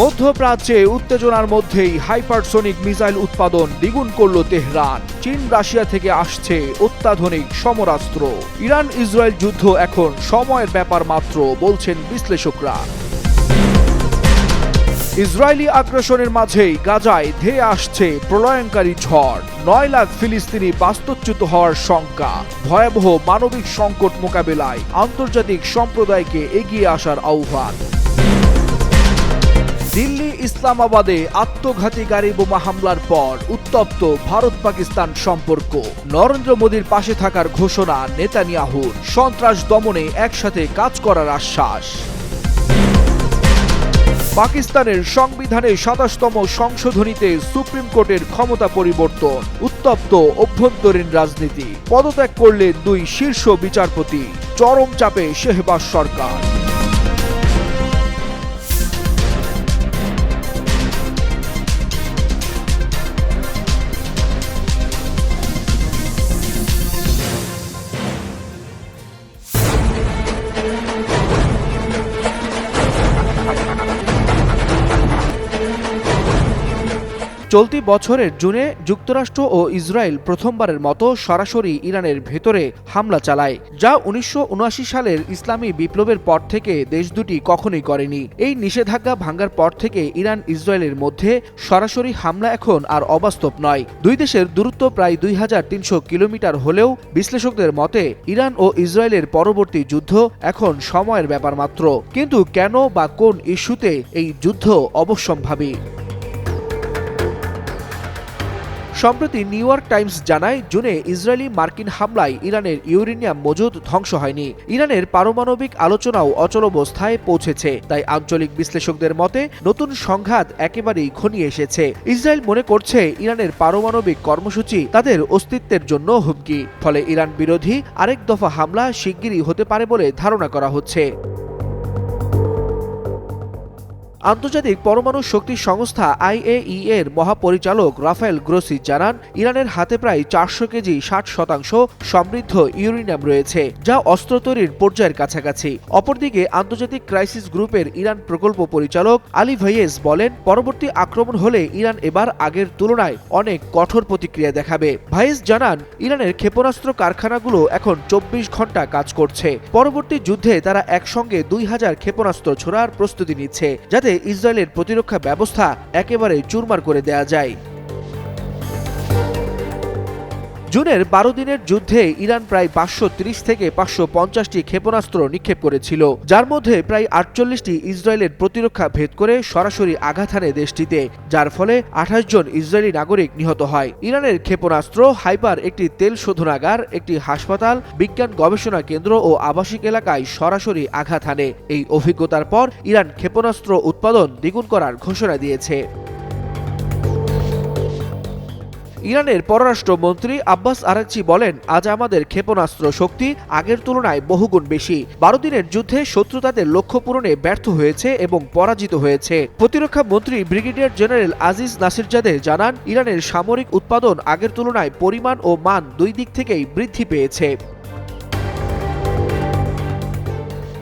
মধ্যপ্রাচ্যে উত্তেজনার মধ্যেই হাইপারসোনিক মিসাইল উৎপাদন দ্বিগুণ করল তেহরান। চীন, রাশিয়া থেকে আসছে অত্যাধুনিক সমরাস্ত্র। ইরান, ইসরায়েল যুদ্ধ এখন সময়ের ব্যাপার মাত্র, বলছেন বিশ্লেষকরা। ইসরায়েলি আগ্রাসনের মাঝেই গাজায় ধেয়ে আসছে প্রলয়ঙ্কারী ঝড়। নয় লাখ ফিলিস্তিনি বাস্তুচ্যুত হওয়ার শঙ্কা। ভয়াবহ মানবিক সংকট মোকাবেলায় আন্তর্জাতিক সম্প্রদায়কে এগিয়ে আসার আহ্বান। দিল্লি ইসলামাবাদে আত্মঘাতী গাড়ি বোমা হামলার পর উত্তপ্ত ভারত পাকিস্তান সম্পর্ক। নরেন্দ্র মোদীর পাশে থাকার ঘোষণা নেতানিয়াহুর সন্ত্রাস দমনে একসাথে কাজ করার আশ্বাস। পাকিস্তানের সংবিধানে সাতাশতম সংশোধনীতে সুপ্রিম কোর্টের ক্ষমতা পরিবর্তন, উত্তপ্ত অভ্যন্তরীণ রাজনীতি। পদত্যাগ করলেন দুই শীর্ষ বিচারপতি, চরম চাপে শেহবাজ সরকার। চলতি বছরের জুনে যুক্তরাষ্ট্র ও ইসরায়েল প্রথমবারের মতো সরাসরি ইরানের ভেতরে হামলা চালায়, যা উনিশশো উনআশি সালের ইসলামী বিপ্লবের পর থেকে দেশ দুটি কখনোই করেনি। এই নিষেধাজ্ঞা ভাঙ্গার পর থেকে ইরান ইসরায়েলের মধ্যে সরাসরি হামলা এখন আর অবাস্তব নয়। দুই দেশের দূরত্ব প্রায় দুই হাজার তিনশো কিলোমিটার হলেও বিশ্লেষকদের মতে, ইরান ও ইসরায়েলের পরবর্তী যুদ্ধ এখন সময়ের ব্যাপার মাত্র। কিন্তু কেন বা কোন ইস্যুতে এই যুদ্ধ অবশ্যম্ভাবী? সম্প্রতি নিউ ইয়র্ক টাইমস জানায়, জুনে ইসরায়েলি মার্কিন হামলায় ইরানের ইউরেনিয়াম মজুদ ধ্বংস হয়নি। ইরানের পারমাণবিক আলোচনাও অচলাবস্থায় পৌঁছেছে। তাই আঞ্চলিক বিশ্লেষকদের মতে, নতুন সংঘাত একেবারেই ঘনিয়ে এসেছে। ইসরায়েল মনে করছে, ইরানের পারমাণবিক কর্মসূচি তাদের অস্তিত্বের জন্য হুমকি। ফলে ইরান বিরোধী আরেক দফা হামলা শিগগিরই হতে পারে বলে ধারণা করা হচ্ছে। আন্তর্জাতিক পরমাণু শক্তি সংস্থা আইএই এর মহাপরিচালক রাফায়েল গ্রোসি জানান, ইরানের হাতে প্রায় চারশো কেজি ষাট শতাংশ সমৃদ্ধ ইউরেনিয়াম রয়েছে, যা অস্ত্র তৈরির পর্যায়ের কাছাকাছি। অপরদিকে, আন্তর্জাতিক ক্রাইসিস গ্রুপের ইরান প্রকল্প পরিচালক আলী ভাইয়েস বলেন, পরবর্তী আক্রমণ হলে ইরান এবার আগের তুলনায় অনেক কঠোর প্রতিক্রিয়া দেখাবে। ভাইয়েস জানান, ইরানের ক্ষেপণাস্ত্র কারখানাগুলো এখন চব্বিশ ঘণ্টা কাজ করছে। পরবর্তী যুদ্ধে তারা একসঙ্গে দুই হাজার ক্ষেপণাস্ত্র ছোড়ার প্রস্তুতি নিচ্ছে, যাতে ইসরায়েলের প্রতিরক্ষা ব্যবস্থা একেবারে চুরমার করে দেয়া যায়। জুনের বারো দিনের যুদ্ধে ইরান প্রায় পাঁচশো থেকে পাঁচশো পঞ্চাশটি ক্ষেপণাস্ত্র নিক্ষেপ করেছিল, যার মধ্যে প্রায় আটচল্লিশটি ইসরায়েলের প্রতিরক্ষা ভেদ করে সরাসরি আঘাত হানে দেশটিতে, যার ফলে আঠাশ জন ইসরায়েলি নাগরিক নিহত হয়। ইরানের ক্ষেপণাস্ত্র হাইপার একটি তেল শোধনাগার, একটি হাসপাতাল, বিজ্ঞান গবেষণা কেন্দ্র ও আবাসিক এলাকায় সরাসরি আঘাত হানে। এই অভিজ্ঞতার পর ইরান ক্ষেপণাস্ত্র উৎপাদন দ্বিগুণ করার ঘোষণা দিয়েছে। ইরানের পররাষ্ট্রমন্ত্রী আব্বাস আরাকচি বলেন, আজ আমাদের ক্ষেপণাস্ত্র শক্তি আগের তুলনায় বহুগুণ বেশি। বারো দিনের যুদ্ধে শত্রু তাদের লক্ষ্য পূরণে ব্যর্থ হয়েছে এবং পরাজিত হয়েছে। প্রতিরক্ষা মন্ত্রী ব্রিগেডিয়ার জেনারেল আজিজ নাসিরজাদে জানান, ইরানের সামরিক উৎপাদন আগের তুলনায় পরিমাণ ও মান দুই দিক থেকেই বৃদ্ধি পেয়েছে।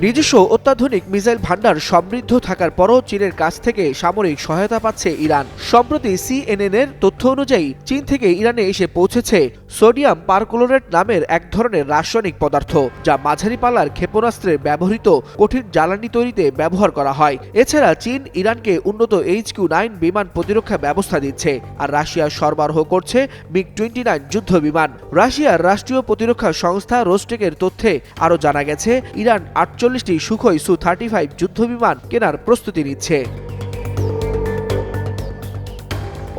নিজস্ব অত্যাধুনিক মিসাইল ভান্ডার সমৃদ্ধ থাকার পরও চীনের কাছ থেকে সামরিক সহায়তা পাচ্ছে ইরান। সম্প্রতি সিএনএন এর তথ্য অনুযায়ী, চীন থেকে ইরানে এসে পৌঁছেছে সোডিয়াম পারক্লোরেট নামের এক ধরনের রাসায়নিক পদার্থ, যা মাঝারি পাল্লার ক্ষেপণাস্ত্রে ব্যবহৃত কঠিন জ্বালানি তৈরিতে ব্যবহার করা হয়। এছাড়া চীন ইরানকে উন্নত এইচ কিউ নাইন বিমান প্রতিরক্ষা ব্যবস্থা দিচ্ছে, আর রাশিয়া সরবরাহ করছে মিগ টোয়েন্টি নাইন যুদ্ধ বিমান রাশিয়ার রাষ্ট্রীয় প্রতিরক্ষা সংস্থা রোস্টেকের তথ্যে আরও জানা গেছে, ইরান আটচল্লিশটি সুখই সু থার্টি ফাইভ যুদ্ধবিমান কেনার প্রস্তুতি নিচ্ছে।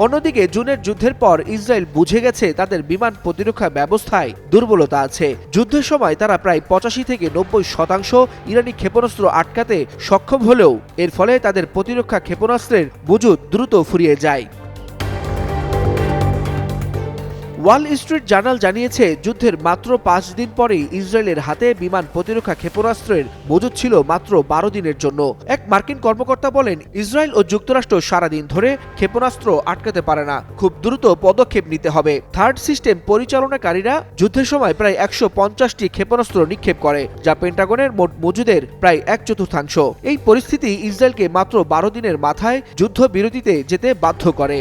অন্যদিকে জুনের যুদ্ধের পর ইসরায়েল বুঝে গেছে তাদের বিমান প্রতিরক্ষা ব্যবস্থায় দুর্বলতা আছে। যুদ্ধের সময় তারা প্রায় পঁচাশি থেকে নব্বই শতাংশ ইরানি ক্ষেপণাস্ত্র আটকাতে সক্ষম হলেও এর ফলে তাদের প্রতিরক্ষা ক্ষেপণাস্ত্রের বুজুদ দ্রুত ফুরিয়ে যায়। ওয়াল স্ট্রিট জার্নাল জানিয়েছে, যুদ্ধের মাত্র পাঁচ দিন পরেই ইসরায়েলের হাতে বিমান প্রতিরক্ষা ক্ষেপণাস্ত্রের মজুদ ছিল মাত্র বারো দিনের জন্য। এক মার্কিন কর্মকর্তা বলেন, ইসরায়েল ও যুক্তরাষ্ট্র সারাদিন ধরে ক্ষেপণাস্ত্র আটকাতে পারে না। খুব দ্রুত পদক্ষেপ নিতে হবে। থার্ড সিস্টেম পরিচালনাকারীরা যুদ্ধের সময় প্রায় একশো পঞ্চাশটি ক্ষেপণাস্ত্র নিক্ষেপ করে, যা পেন্টাগনের মোট মজুদের প্রায় এক চতুর্থাংশ। এই পরিস্থিতি ইসরায়েলকে মাত্র বারো দিনের মাথায় যুদ্ধবিরতিতে যেতে বাধ্য করে।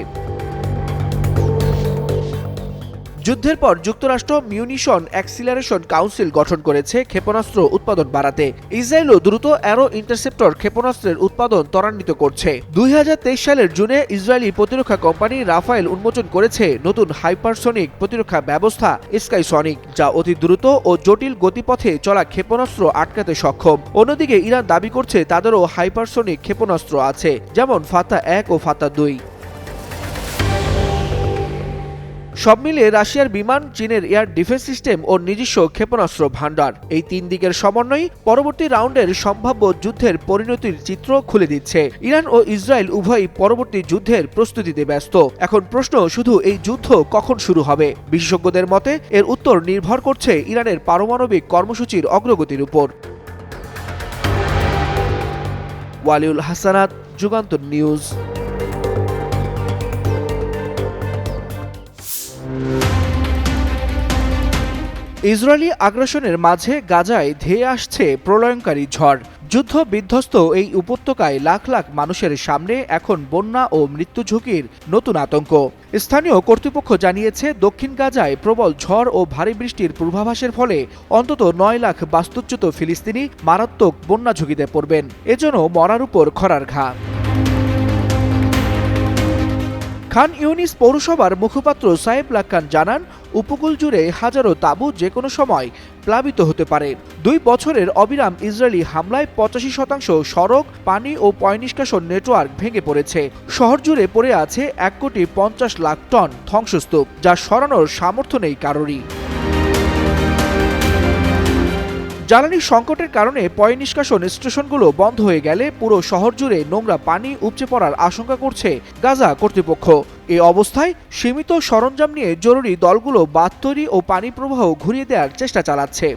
যুদ্ধের পর যুক্তরাষ্ট্র মিউনিশন অ্যাক্সিলারেশন কাউন্সিল গঠন করেছে ক্ষেপণাস্ত্র উৎপাদন বাড়াতে। ইসরায়েলও দ্রুত অ্যারো ইন্টারসেপ্টর ক্ষেপণাস্ত্রের উৎপাদন ত্বরান্বিত করছে। দুই হাজার তেইশ সালের জুনে ইসরায়েলি প্রতিরক্ষা কোম্পানি রাফায়েল উন্মোচন করেছে নতুন হাইপারসনিক প্রতিরক্ষা ব্যবস্থা, স্কাইসনিক, যা অতি দ্রুত ও জটিল গতিপথে চলা ক্ষেপণাস্ত্র আটকাতে সক্ষম। অন্যদিকে ইরান দাবি করছে তাদেরও হাইপারসনিক ক্ষেপণাস্ত্র আছে, যেমন ফাতা এক ও ফাতা দুই। সব মিলিয়ে রাশিয়ার বিমান, চীনের এয়ার ডিফেন্স সিস্টেম ও নিজস্ব ক্ষেপণাস্ত্র ভান্ডার এই তিন দিকের সমন্বয় পরবর্তী রাউন্ডের সম্ভাব্য যুদ্ধের পরিণতির চিত্র খুলে দিচ্ছে। ইরান ও ইসরায়েল উভয়ই পরবর্তী যুদ্ধের প্রস্তুতিতে ব্যস্ত। এখন প্রশ্ন, শুধু এই যুদ্ধ কখন শুরু হবে? বিশেষজ্ঞদের মতে, এর উত্তর নির্ভর করছে ইরানের পারমাণবিক কর্মসূচির অগ্রগতির উপর। ওয়ালিউল হাসানাত, যুগান্তর নিউজ। ইসরায়েলি আগ্রাসনের মাঝে গাজায় ধেয়ে আসছে প্রলয়ঙ্কারী ঝড়। যুদ্ধ বিধ্বস্ত এই উপত্যকায় লাখ লাখ মানুষের সামনে এখন বন্যা ও মৃত্যু ঝুঁকির নতুন আতঙ্ক। স্থানীয় কর্তৃপক্ষ জানিয়েছে, দক্ষিণ গাজায় প্রবল ঝড় ও ভারী বৃষ্টির পূর্বাভাসের ফলে অন্তত নয় লাখ বাস্তুচ্যুত ফিলিস্তিনি মারাত্মক বন্যা ঝুঁকিতে পড়বেন। এজন্য মরার উপর খরার ঘা। খান ইউনিস পৌরসভার মুখপাত্র সাহেব লাক্কান জানান, উপকূল জুড়ে হাজারো তাঁবু যে কোনো সময় প্লাবিত হতে পারে। দুই বছরের অবিরাম ইসরায়েলি হামলায় পঁচাশি শতাংশ সড়ক, পানি ও পয়নিষ্কাশন নেটওয়ার্ক ভেঙে পড়েছে। শহর জুড়ে পড়ে আছে এক কোটি পঞ্চাশ লাখ টন ধ্বংসস্তূপ, যা সরানোর সামর্থ্য নেই কারোরই। জ্বালানি সংকটের কারণে পয় নিষ্কাশন স্টেশনগুলো বন্ধ হয়ে গেলে পুরো শহর জুড়ে নোংরা পানি উপচে পড়ার আশঙ্কা করছে গাজা কর্তৃপক্ষ। এই অবস্থায় সীমিত সরঞ্জাম নিয়ে জরুরি দলগুলো বাঁধ তৈরি ও পানি প্রবাহ ঘুরিয়ে দেওয়ার চেষ্টা চালাচ্ছে।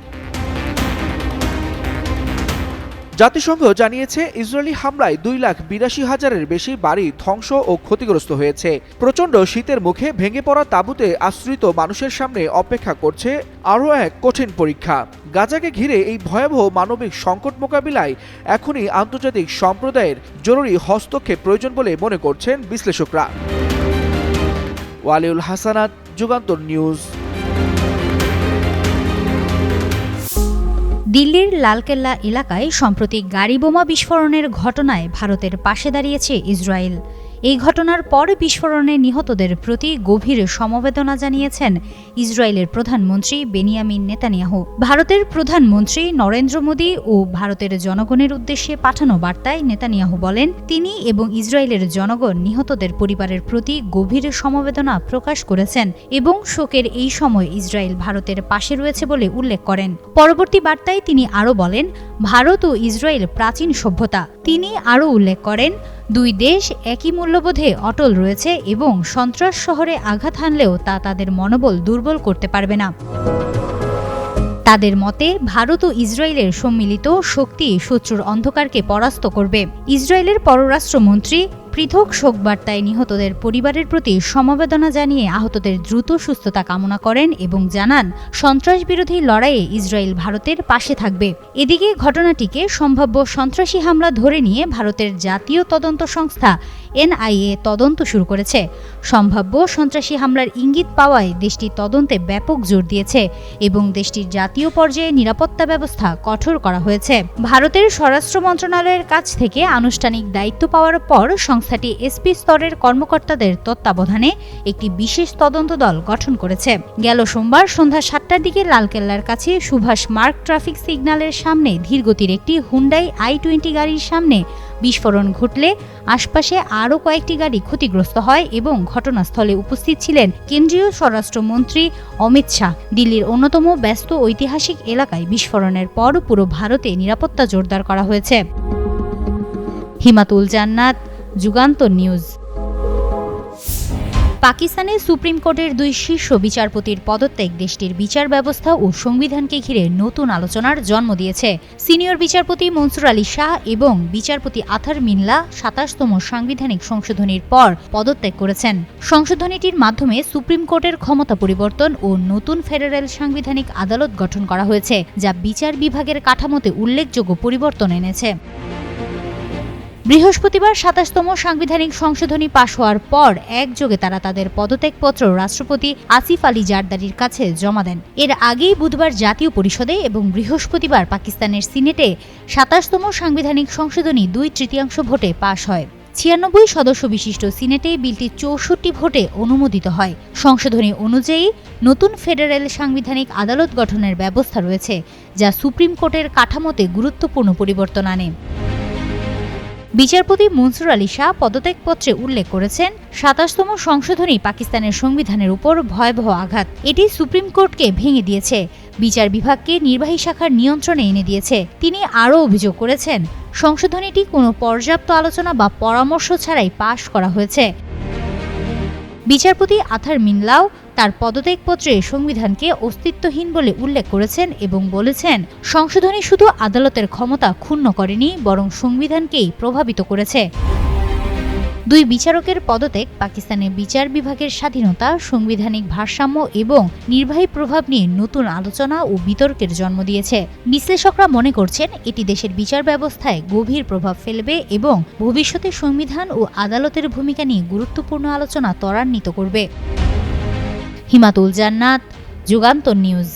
জাতিসংঘ জানিয়েছে, ইসরায়েলি হামলায় দুই লাখ বিরাশি হাজারের বেশি বাড়ি ধ্বংস ও ক্ষতিগ্রস্ত হয়েছে। প্রচণ্ড শীতের মুখে ভেঙে পড়া তাঁবুতে আশ্রিত মানুষের সামনে অপেক্ষা করছে আরও এক কঠিন পরীক্ষা। গাজাকে ঘিরে এই ভয়াবহ মানবিক সংকট মোকাবিলায় এখনই আন্তর্জাতিক সম্প্রদায়ের জরুরি হস্তক্ষেপ প্রয়োজন বলে মনে করছেন বিশ্লেষকরা। ওয়ালিউল হাসানাত, যুগান্তর নিউজ। দিল্লির লালকেল্লা এলাকায় সম্প্রতি গাড়ি বোমা বিস্ফোরণের ঘটনায় ভারতের পাশে দাঁড়িয়েছে ইসরায়েল। এই ঘটনার পর বিস্ফোরণে নিহতদের প্রতি গভীর সমবেদনা জানিয়েছেন ইসরায়েলের প্রধানমন্ত্রী বেনিয়ামিন নেতানিয়াহু। ভারতের প্রধানমন্ত্রী নরেন্দ্র মোদী ও ভারতের জনগণের উদ্দেশ্যে পাঠানো বার্তায় নেতানিয়াহু বলেন, তিনি এবং ইসরায়েলের জনগণ নিহতদের পরিবারের প্রতি গভীর সমবেদনা প্রকাশ করেছেন এবং শোকের এই সময় ইসরায়েল ভারতের পাশে রয়েছে বলে উল্লেখ করেন। পরবর্তী বার্তায় তিনি আরও বলেন, ভারত ও ইসরায়েল প্রাচীন সভ্যতা। তিনি আরও উল্লেখ করেন দুই দেশ একই মূল্যবোধে অটল রয়েছে এবং সন্ত্রাস শহরে আঘাত হানলেও তা তাদের মনোবল দুর্বল করতে পারবে না। তাদের মতে, ভারত ও ইসরায়েলের সম্মিলিত শক্তি শত্রুর অন্ধকারকে পরাস্ত করবে। ইসরায়েলের পররাষ্ট্রমন্ত্রী পৃথক শোকবার্তায় নিহতদের পরিবারের প্রতি সমবেদনা জানিয়ে আহতদের দ্রুত সুস্থতা কামনা করেন এবং জানান সন্ত্রাস বিরোধী লড়াইয়ে ইসরায়েল ভারতের পাশে থাকবে। এদিকে ঘটনাটিকে সম্ভাব্য সন্ত্রাসী হামলা ধরে নিয়ে ভারতের জাতীয় তদন্ত সংস্থা এনআইএ তদন্ত শুরু করেছে। সম্ভাব্য সন্ত্রাসী হামলার ইঙ্গিত পাওয়ায় দেশটি তদন্তে ব্যাপক জোর দিয়েছে এবং দেশটির জাতীয় পর্যায়ে নিরাপত্তা ব্যবস্থা কঠোর করা হয়েছে। ভারতের স্বরাষ্ট্র মন্ত্রণালয়ের কাছ থেকে আনুষ্ঠানিক দায়িত্ব পাওয়ার পর সংস্থাটি এসপি স্তরের কর্মকর্তাদের তত্ত্বাবধানে একটি বিশেষ তদন্ত দল গঠন করেছে। গেল সোমবার সন্ধ্যা সাতটার দিকে লালকেল্লার কাছে সুভাষ মার্ক ট্রাফিক সিগন্যালের সামনে ধীরগতির একটি হুন্ডাই আই টোয়েন্টি গাড়ির সামনে বিস্ফোরণ ঘটলে আশপাশে আরও কয়েকটি গাড়ি ক্ষতিগ্রস্ত হয় এবং ঘটনাস্থলে উপস্থিত ছিলেন কেন্দ্রীয় স্বরাষ্ট্রমন্ত্রী অমিত শাহ। দিল্লির অন্যতম ব্যস্ত ঐতিহাসিক এলাকায় বিস্ফোরণের পর পুরো ভারতে নিরাপত্তা জোরদার করা হয়েছে। হিমাতুল জান্নাত যুগান্তর নিউজ। পাকিস্তানে সুপ্রিম কোর্টের দুই শীর্ষ বিচারপতির পদত্যাগ, দেশটির বিচার ব্যবস্থা ও সংবিধানকে ঘিরে নতুন আলোচনার জন্ম দিয়েছে। সিনিয়র বিচারপতি মনসুর আলী শাহ এবং বিচারপতি আথার মিনলা সাতাশতম সাংবিধানিক সংশোধনীর পর পদত্যাগ করেছেন। সংশোধনীটির মাধ্যমে সুপ্রিম কোর্টের ক্ষমতা পরিবর্তন ও নতুন ফেডারেল সাংবিধানিক আদালত গঠন করা হয়েছে, যা বিচার বিভাগের কাঠামোতে উল্লেখযোগ্য পরিবর্তন এনেছে। বৃহস্পতিবার সাতাশতম সাংবিধানিক সংশোধনী পাশ হওয়ার পর একযোগে তারা তাদের পদত্যাগপত্র রাষ্ট্রপতি আসিফ আলী জারদারির কাছে জমা দেন। এর আগেই বুধবার জাতীয় পরিষদে এবং বৃহস্পতিবার পাকিস্তানের সিনেটে সাতাশতম সাংবিধানিক সংশোধনী দুই তৃতীয়াংশ ভোটে পাশ হয়। ছিয়ানব্বই সদস্য বিশিষ্ট সিনেটে বিলটি চৌষট্টি ভোটে অনুমোদিত হয়। সংশোধনী অনুযায়ী নতুন ফেডারেল সাংবিধানিক আদালত গঠনের ব্যবস্থা রয়েছে, যা সুপ্রিম কোর্টের কাঠামোতে গুরুত্বপূর্ণ পরিবর্তন আনে। বিচারপতি মনসুর আলী শাহ পদত্যাগপত্রে উল্লেখ করেছেন, সাতাশতম সংশোধনী পাকিস্তানের সংবিধানের উপর ভয়াবহ আঘাত। এটি সুপ্রিম কোর্টকে ভেঙে দিয়েছে। বিচার বিভাগকে নির্বাহী শাখার নিয়ন্ত্রণে এনে দিয়েছে। তিনি আরও অভিযোগ করেছেন, সংশোধনীটি কোনো পর্যাপ্ত আলোচনা বা পরামর্শ ছাড়াই পাশ করা হয়েছে। বিচারপতি আথার মিনলাও তার পদত্যাগপত্রে সংবিধানকে অস্তিত্বহীন বলে উল্লেখ করেছেন এবং বলেছেন, সংশোধনী শুধু আদালতের ক্ষমতা ক্ষুণ্ণ করেনি, বরং সংবিধানকেই প্রভাবিত করেছে। দুই বিচারকের পদত্যাগ পাকিস্তানের বিচার বিভাগের স্বাধীনতা, সাংবিধানিক ভারসাম্য এবং নির্বাহী প্রভাব নিয়ে নতুন আলোচনা ও বিতর্কের জন্ম দিয়েছে। বিশ্লেষকরা মনে করছেন, এটি দেশের বিচার ব্যবস্থায় গভীর প্রভাব ফেলবে এবং ভবিষ্যতে সংবিধান ও আদালতের ভূমিকা নিয়ে গুরুত্বপূর্ণ আলোচনা ত্বরান্বিত করবে। হিমাতুল জান্নাত যুগান্তর নিউজ।